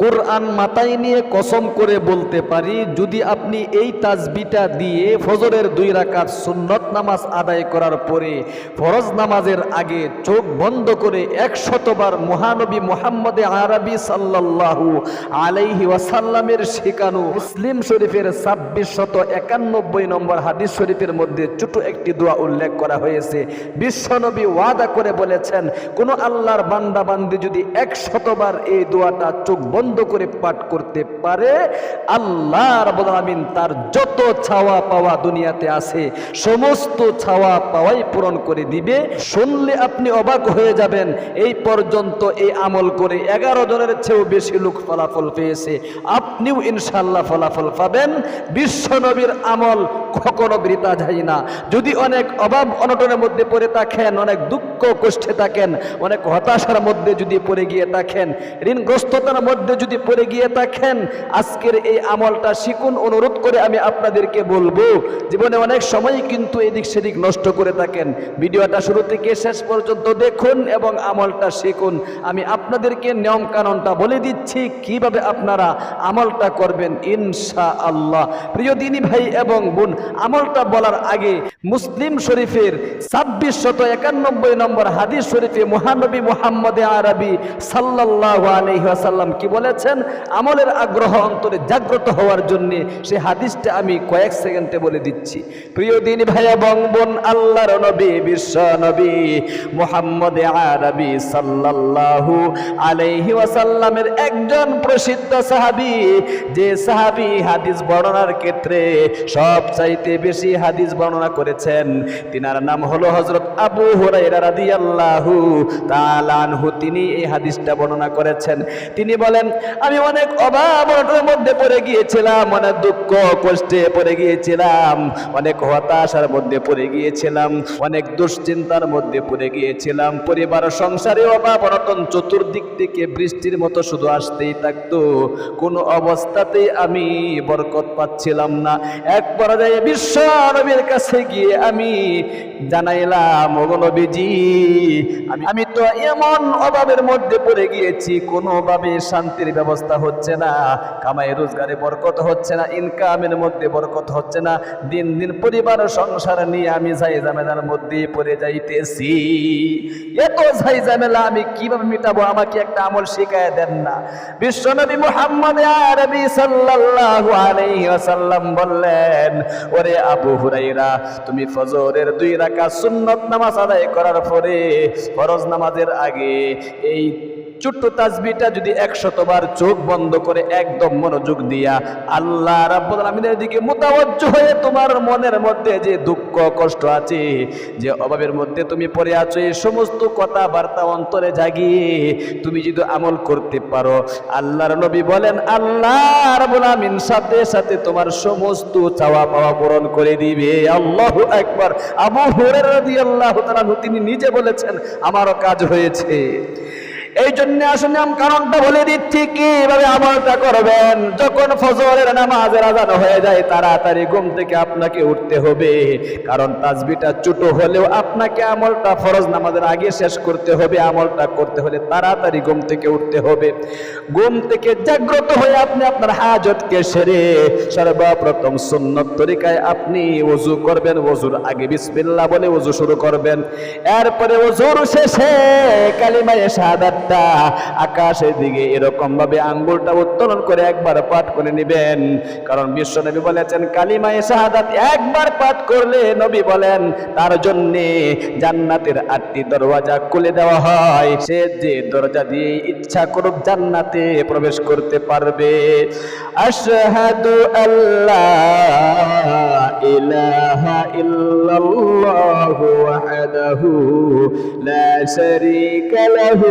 কোরআন মাথায় নিয়ে কসম করে বলতে পারি, যদি আপনি এই তাজবিটা দিয়ে ফজরের দুই রাকাত সুন্নত নামাজ আদায় করার পরে ফরজ নামাজের আগে চোখ বন্ধ করে একশতবার মহানবী মোহাম্মদে আরবি সাল্লাল্লাহু আলাইহি ওয়াসাল্লামের শেখানো মুসলিম শরীফের ছাব্বিশ শত একানব্বই নম্বর হাদিস শরীফের মধ্যে ছোট একটি দোয়া উল্লেখ করা হয়েছে। বিশ্বনবী ওয়াদা করে বলেছেন, কোন আল্লাহর বান্দা বান্দি যদি একশতবার এই দোয়াটা চোখ বন্ধ করে পাঠ করতে পারে। আল্লাহ রাব্বুল আমিন তার যত ছাওয়া পাওয়া দুনিয়াতে আছে, সমস্ত ছাওয়া পাওয়াই পূরণ করে দিবে। শুনলে আপনি অবাক হয়ে যাবেন, এই পর্যন্ত এই আমল করে এগারো জনের চেয়েও বেশি লোক ফলাফল পেয়েছে। আপনিও ইনশাল্লাহ ফলাফল পাবেন। বিশ্বনবীর আমল কখনো বৃতা যায় না। যদি অনেক অভাব অনটনের মধ্যে পড়ে থাকেন, অনেক দুঃখ কষ্টে থাকেন, অনেক হতাশার মধ্যে যদি পড়ে গিয়ে থাকেন, ঋণগ্রস্ততার মধ্যে যদি পড়ে গিয়ে থাকেন, আজকের এই আমলটা শিখুন। অনুরোধ করে আমি আপনাদেরকে বলব, জীবনে অনেক সময় কিন্তু এদিক সেদিক নষ্ট করে থাকেন। ভিডিওটা শুরু থেকে শেষ পর্যন্ত দেখুন এবং আমলটা শিখুন। আমি আপনাদেরকে নিয়ম কানুনটা বলে দিচ্ছি, কীভাবে আপনারা আমলটা করবেন ইনশা আল্লাহ প্রিয় দিনী ভাই এবং বোন, আমলটা বলার আগে মুসলিম শরীফের ছাব্বিশ শত একানব্বই নম্বর হাদিস শরীফে মহানবী মোহাম্মদে আরবি সাল্লাল্লাহু আলাইহি কি কি বলেছেন, আমলের আগ্রহ অন্তরে জাগ্রত হওয়ার জন্য সে হাদিসটা আমি কয়েক সেকেন্ডে বলে দিচ্ছি। প্রিয় দিন ভাই এবং বোন, আল্লাহর নবী, বিশ্ব নবী মোহাম্মদ আরবি সাল্লাল্লাহু আলাইহি ওয়াসাল্লামের একজন প্রসিদ্ধ সাহাবী, যে সাহাবী হাদিস বর্ণনার ক্ষেত্রে সব চাইতে বেশি হাদিস বর্ণনা করেছেন। তিনার নাম হলো হযরত আবু হুরায়রা রাদিয়াল্লাহু তাআলা তিনি এই হাদিসটা বর্ণনা করেছেন। তিনি বলেন আমি অনেক অভাব অনটনের মধ্যে পড়ে গিয়েছিলাম, অনেক দুঃখ কষ্টে পড়ে গিয়েছিলাম, অনেক হতাশার মধ্যে পড়ে গিয়েছিলাম, অনেক দুশ্চিন্তার মধ্যে পড়ে গিয়েছিলাম, পরিবার, সংসারে অভাব অনটন চতুর্দিক থেকে বৃষ্টির মতো শুধু আসতেই থাকতো। কোনো অবস্থাতেই আমি বরকত পাচ্ছিলাম না। এক পর্যায়ে বিশ্ব নবীর কাছে গিয়ে আমি জানাইলাম ওগনবীজি আমি তো এমন অভাবের মধ্যে পড়ে গিয়েছি, কোনোভাবে শান্তির ব্যবস্থা হচ্ছে না, কামাই রোজগারে বরকত হচ্ছে না ইনকামের মধ্যে বরকত হচ্ছে না, দিন দিন পরিবার সংসার নিয়ে আমি যাই জামেলার মধ্যে পড়ে যাইতেছি। এত যাই ঝামেলা আমি কীভাবে মিটাবো? আমাকে একটা আমল শিখায় দেন না। বিশ্বনবী মুহাম্মদ আরবি সাল্লাল্লাহু আলাইহি ওয়াসাল্লাম বললেন, ওরে আবু হুরাইরা তুমি ফজরের দুই রাকাত সুন্নত নামাজ আদায় করার পরে ফরজ নামাজের আগে এই ছোট্ট তাজবিটা যদি একশতবার চোখ বন্ধ করে একদম মনোযোগ দিয়া আল্লাহ রাব্বুল দিকে মুতাওয়াজ্জ হয়ে তোমার মনের মধ্যে যে দুঃখ, কষ্ট আছে, যে অভাবের মধ্যে তুমি পড়ে আছো, এই সমস্ত কথাবার্তা অন্তরে জাগিয়ে তুমি যদি আমল করতে পারো, আল্লাহর নবী বলেন, আল্লাহ রাব্বুল আমিন সাথে সাথে তোমার সমস্ত চাওয়া পাওয়া পূরণ করে দিবে। আল্লাহ একবার আবু হুরায়রা রাদিয়াল্লাহু তাআলা তিনি নিজে বলেছেন, আমারও কাজ হয়েছে। এই জন্য আসলে আমি কারণটা বলে দিচ্ছি, কীভাবে আমলটা করবেন? যখন ফজরের নামাজের আজান হয়ে যায়, তাড়াতাড়ি ঘুম থেকে আপনাকে উঠতে হবে। কারণ তাজবিটা ছোট হলেও আপনাকে আমলটা ফরজ নামাজের আগে শেষ করতে হবে। আমলটা করতে হলে তাড়াতাড়ি ঘুম থেকে উঠতে হবে। ঘুম থেকে জাগ্রত হয়ে আপনি আপনার হাজতকে সেরে সর্বপ্রথম সুন্নত তরিকায় আপনি ওযু করবেন। ওযুর আগে বিসমিল্লাহ বলে ওযু শুরু করবেন। এরপরে ওযুর শেষে কালিমায়ে শাহাদাতটা আকাশের দিকে এরকম ভাবে আঙ্গুলটা উত্তোলন করে একবার পাঠ করে নেবেন। কারণ বিশ্বনবী বলেছেন, কালিমায়ে শাহাদাত একবার পাঠ করলে নবী বলেন, তার জন্য জান্নাতের আটটি দরওয়াজা খুলে দেওয়া হয়। সে যে দরজা দিয়ে ইচ্ছা করুক জান্নাতে প্রবেশ করতে পারবে। আশহাদু আল্লাহ ইলাহা ইল্লাল্লাহু ওয়াহদাহু লা শারীকা লাহু।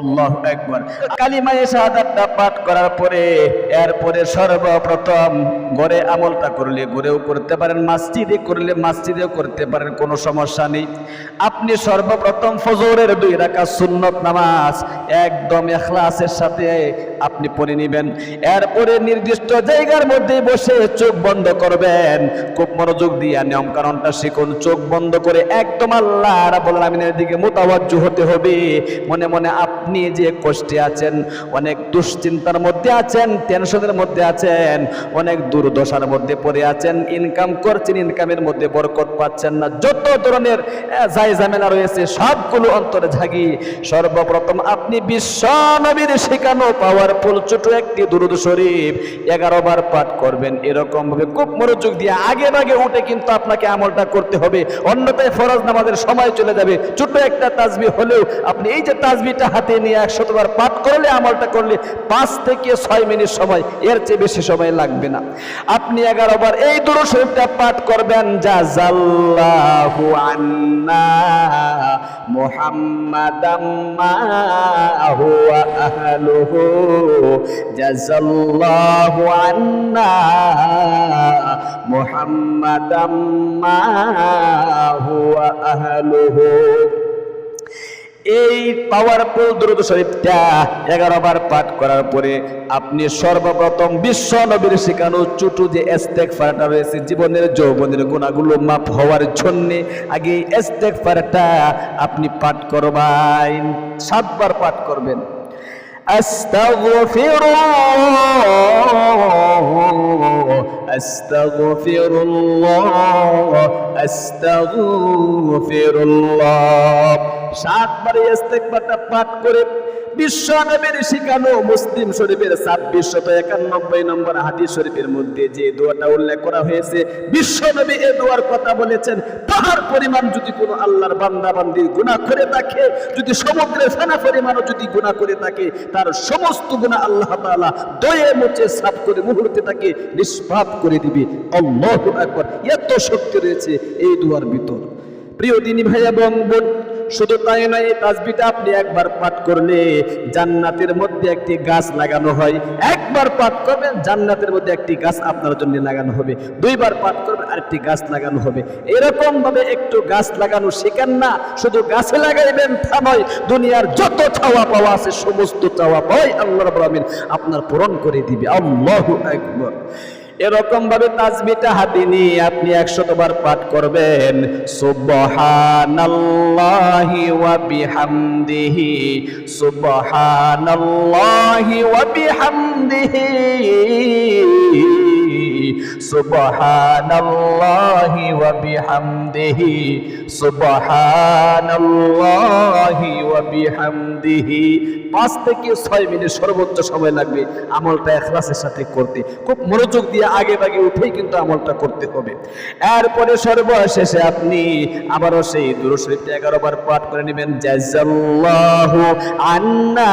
আল্লাহ একবার কালিমায়ে শাহাদাতটা পাঠ করার পরে এরপরে সর্বপ্রথম আমলটা করলে করতে পারেন, মসজিদে করলে মসজিদেও করতে পারেন, কোনো সমস্যা নেই। আপনি সর্বপ্রথম ফজরের দুই রাকাত সুন্নত নামাজ একদম এখলাসের সাথে আপনি পড়ে নেবেন। এরপরে নির্দিষ্ট জায়গার মধ্যে বসে চোখ বন্ধ করবেন। খুব মনোযোগ দিয়ে নিয়ম কারণটা শিখুন, চোখ বন্ধ করে একদম আল্লাহ রাব্বুল আলামিনের দিকে মোতাবাজ্জু হতে হবে। মনে মনে আপনি যে কষ্টে আছেন, অনেক দুশ্চিন্তার মধ্যে আছেন টেনশনের মধ্যে আছেন, অনেক দুর্দশার মধ্যে পড়ে আছেন ইনকাম করছেন ইনকামের মধ্যে বরকত পাচ্ছেন না, যত ধরনের জায় ঝামেলা রয়েছে, সবগুলো অন্তরে ঝাগি সর্বপ্রথম আপনি বিশ্ব নবীর শেখানো পাওয়ারফুল ছোট একটি দুরুদ শরীফ এগারো বার পাঠ করবেন। এরকম ভাবে খুব মনোযোগ দিয়ে আগে আগে উঠে কিন্তু আপনাকে আমলটা করতে হবে। অন্যথায় ফরজ নামাজের সময় চলে যাবে। ছোট একটা তাজবি হলেও আপনি এই যে তাজবিটা হাতে নিয়ে একশতবার পাঠ করলে, আমলটা করলে পাঁচ থেকে ছয় মিনিট সময়, এর চেয়ে বেশি সময় লাগবে না। আপনি এগারো বার এই দুরুদ শরীফটা পাঠ করবেন যা জাল্লাহু আন্না মুহাম্মাদাম মা হুয়া আহলুহু জাযাল্লাহু আন্না মুহাম্মাদাম মা হুয়া আহলুহু এই পাওয়ারফুল দ্রুত শরীফটা এগারোবার পাঠ করার পরে আপনি সর্বপ্রথম বিশ্ব নবীর শেখানো চুটু যে এস্তেক ফারাটা রয়েছে, জীবনের যৌবনের গুণাগুলো মাপ হওয়ার জন্যে আগে এস্তেক ফারাটা আপনি পাঠ করবেন, সাতবার পাঠ করবেন। أستغفر الله أستغفر الله সাতবার ইস্তেগফারটা পাঠ করে বিশ্ব শিখানো মুসলিম শরীফের ছাব্বিশ একানব্বই নম্বর হাদিস শরীফের মধ্যে যে দোয়াটা উল্লেখ করা হয়েছে বিশ্ব এ দোয়ার কথা বলেছেন, তাহার পরিমাণ যদি কোনো আল্লাহর বান্দা বান্দির গুনাহ করে থাকে, যদি সমুদ্রের ফেনা পরিমাণও যদি গুনাহ করে থাকে, তার সমস্ত গুনাহ আল্লাহ তাআলা দয়ে মুছে সাফ করে মুহূর্তে তাকে নিষ্পাপ করে দিবে। আল্লাহু আকবার। এত শক্তি রয়েছে এই দোয়ার ভিতর। প্রিয় দিনী ভাই এবং বোন শুধু তাই নয়, এই তাসবিটা আপনি একবার পাঠ করলে জান্নাতের মধ্যে একটি গাছ লাগানো হয়। একবার পাঠ করবেন, জান্নাতের মধ্যে একটি গাছ আপনার জন্য লাগানো হবে। দুইবার পাঠ করবেন, আরেকটি গাছ লাগানো হবে। এরকম ভাবে একটু গাছ লাগানো শেখেন না, শুধু গাছে লাগাইবেন তা নয় দুনিয়ার যত চাওয়া পাওয়া আছে, সমস্ত চাওয়া পাওয়াই আল্লাহ আলামিন আপনার পূরণ করে দিবে। আল্লাহু আকবার। এরকম ভাবে তাজবিটা হাতে নিয়ে আপনি একশতবার পাঠ করবেন। সুবহানাল্লাহি ওয়া বিহামদিহি, সুবহানাল্লাহি ওয়া বিহামদিহি, সুবহানাল্লাহি ওয়া বিহামদিহি, সুবহানাল্লাহি ওয়া বিহামদিহি। পাঁচ থেকে ছয় মিনিট সর্বোচ্চ সময় লাগবে আমলটা এখলাসের সাথে করতে। খুব মনোযোগ দিয়ে আগে বাগে উঠেই কিন্তু আমলটা করতে হবে। এরপরে সর্বশেষে আপনি আবারও সেই দুরু শরীফটা এগারো বার পাঠ করে নেবেন জাজাল্লাহু আন্না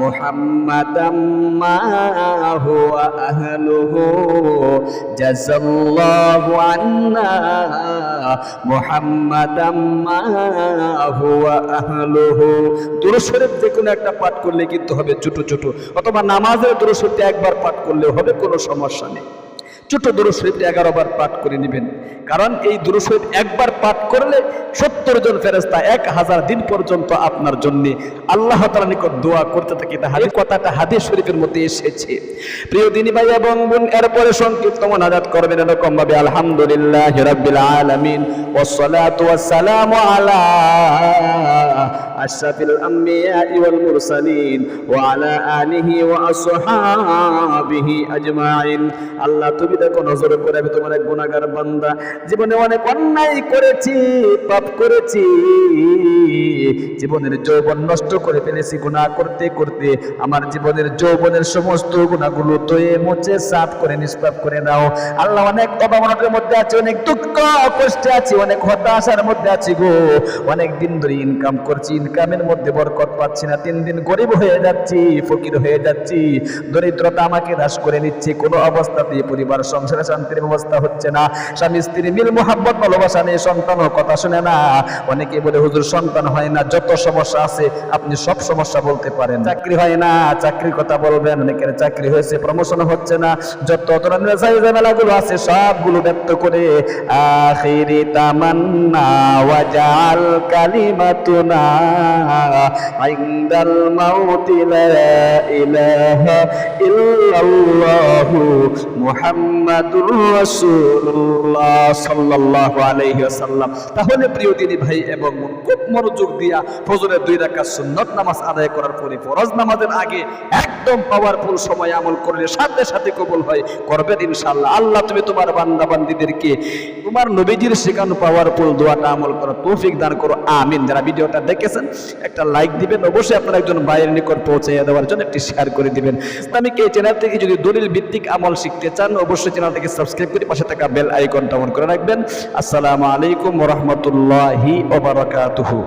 মুহাম্মাদাম মা আন্না মুহাম্মাদাম মা দুরূদ শরীফ যে কোনো একটা পাঠ করলে কিন্তু হবে ছোট ছোট, অথবা নামাজের দুরূদ একবার পাঠ করলে হবে, কোনো সমস্যা নেই। ছোট দুরূদ শরীফটা এগারো বার পাঠ করে নেবেন। কারণ এই দুরূদ একবার পাঠ করলে সত্তর জন ফেরেস্তা এক হাজার দিন পর্যন্ত আপনার জন্য আল্লাহ তাআলার নিকট দোয়া করতে থাকে। হাদিস কথাটা হাদিস শরীফের মধ্যে এসেছে। প্রিয় দিনী ভাই এবং বোন, এরপরে সংক্ষিপ্ত মনাজাত করবেন এরকম ভাবে আলহামদুলিল্লাহ রাব্বিল আলামিন ওয়াসসালাতু ওয়াসসালামু আলা মুরসালিন ওয়া আলা আলিহি ওয়া আসহাবিহি আজমাইন আল্লাহ, তুমি দেখো, নজর করে আমি তোমার এক গুনাহগার বান্দা। জীবনে অনেক অন্যায় করেছি, পাপ জীবনের যৌবন নষ্ট করে ফেলেছি, গুনাহ করতে করতে। আমার জীবনের যৌবনের সমস্ত গুণাগুলো তয়ে মুছে, সাফ করে, নিষ্পাপ করে দাও আল্লাহ, অনেক অভাবনার মধ্যে আছে, অনেক দুঃখ, কষ্টে আছি, অনেক হতাশার মধ্যে আছি গো। অনেক দিন ধরে ইনকাম করছি ইনকামের মধ্যে বরকত পাচ্ছি না। তিন দিন গরিব হয়ে যাচ্ছি, ফকির হয়ে যাচ্ছি। দরিদ্রতা আমাকে হ্রাস করে নিচ্ছে। কোনো অবস্থাতেই পরিবার, সংসারে শান্তির ব্যবস্থা হচ্ছে না। স্বামী, স্ত্রী মিল, মোহাব্বত, ভালোবাসা নেই সন্তানও কথা শুনে না। অনেকে বলে, হুজুর, সন্তান হয় না। যত সমস্যা আছে, আপনি সব সমস্যা বলতে পারেন। চাকরি হয় না, চাকরির কথা বলবেন। অনেকের চাকরি হয়েছে প্রমোশন হচ্ছে না। যত ধরনের ঝামেলাগুলো আছে, সবগুলো ব্যক্ত করে, আখিরি তামান্না ওয়াজাল কালিমাতুনা। ইনদাল মাউতি লা ইলাহা ইল্লাল্লাহু মুহাম্মাদুর রাসূলুল্লাহ সাল্লাল্লাহু আলাইহি ওয়াসাল্লাম তাহলে প্রিয় দিনী ভাই এবং খুব মনোযোগ দিয়া ফজরের দুই রাকাত সুন্নত নামাজ আদায় করার পরে ফরজ নামাজের আগে একদম পাওয়ারফুল সময় আমল করলে সাথে সাথে কবুল হয়। করবেন ইনশাআল্লাহ। আল্লাহ তুমি তোমার বান্দা বান্দিদেরকে তোমার নবীজির শেখানো পাওয়ারফুল দোয়াটা আমল করো তৌফিক দান করো। আমিন। যারা ভিডিওটা দেখেছেন একটা লাইক দিবেন। অবশ্যই আপনারা একজন ভাইয়ের নিকট পৌঁছাইয়া দেওয়ার জন্য একটি শেয়ার করে দিবেন। ইসলামিক এই চ্যানেল থেকে যদি দলিল ভিত্তিক আমল শিখতে চান, অবশ্যই চ্যানেলটিকে সাবস্ক্রাইব করে পাশে থাকা বেল আইকন অন করে রাখবেন। আসসালামু আলাইকুম রহমতুল্লাহি ওবারাকাতুহু